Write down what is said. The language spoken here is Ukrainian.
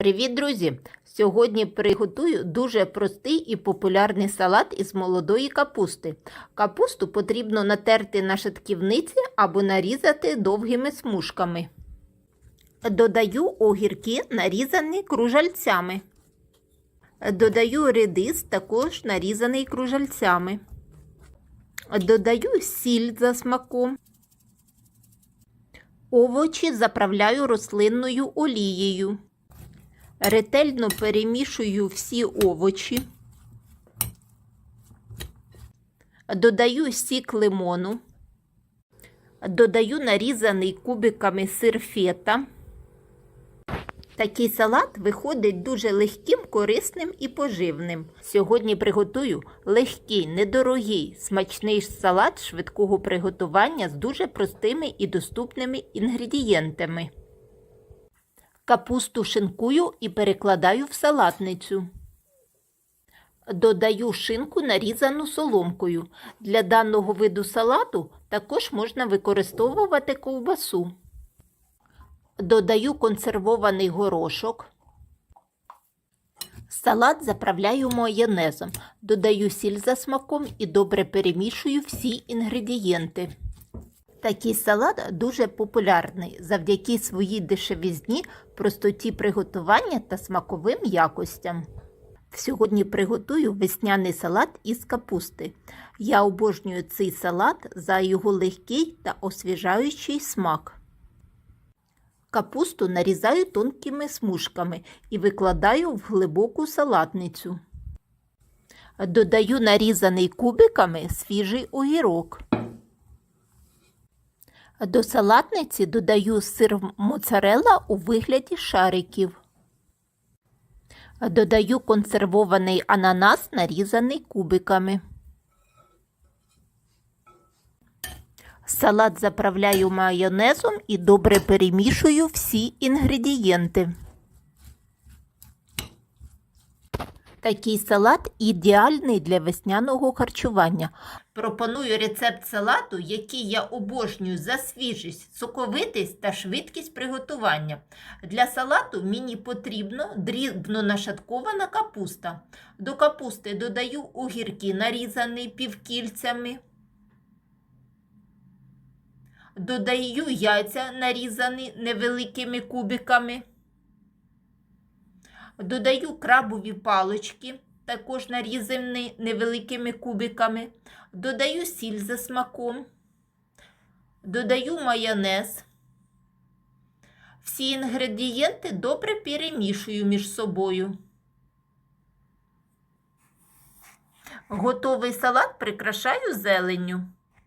Привіт, друзі! Сьогодні приготую дуже простий і популярний салат із молодої капусти. Капусту потрібно натерти на шатківниці або нарізати довгими смужками. Додаю огірки, нарізані кружальцями. Додаю редис, також нарізаний кружальцями. Додаю сіль за смаком. Овочі заправляю рослинною олією. Ретельно перемішую всі овочі. Додаю сік лимону. Додаю нарізаний кубиками сир фета. Такий салат виходить дуже легким, корисним і поживним. Сьогодні приготую легкий, недорогий, смачний салат швидкого приготування з дуже простими і доступними інгредієнтами. Капусту шинкую і перекладаю в салатницю. Додаю шинку нарізану соломкою. Для даного виду салату також можна використовувати ковбасу. Додаю консервований горошок. Салат заправляю майонезом. Додаю сіль за смаком і добре перемішую всі інгредієнти. Такий салат дуже популярний завдяки своїй дешевізні, простоті приготування та смаковим якостям. Сьогодні приготую весняний салат із капусти. Я обожнюю цей салат за його легкий та освіжаючий смак. Капусту нарізаю тонкими смужками і викладаю в глибоку салатницю. Додаю нарізаний кубиками свіжий огірок. До салатниці додаю сир моцарелла у вигляді шариків. Додаю консервований ананас, нарізаний кубиками. Салат заправляю майонезом і добре перемішую всі інгредієнти. Такий салат ідеальний для весняного харчування. Пропоную рецепт салату, який я обожнюю за свіжість, соковитість та швидкість приготування. Для салату мені потрібно дрібно нашаткована капуста. До капусти додаю огірки, нарізані півкільцями. Додаю яйця, нарізані невеликими кубиками. Додаю крабові палочки, також нарізані невеликими кубиками. Додаю сіль за смаком. Додаю майонез. Всі інгредієнти добре перемішую між собою. Готовий салат прикрашаю зеленню.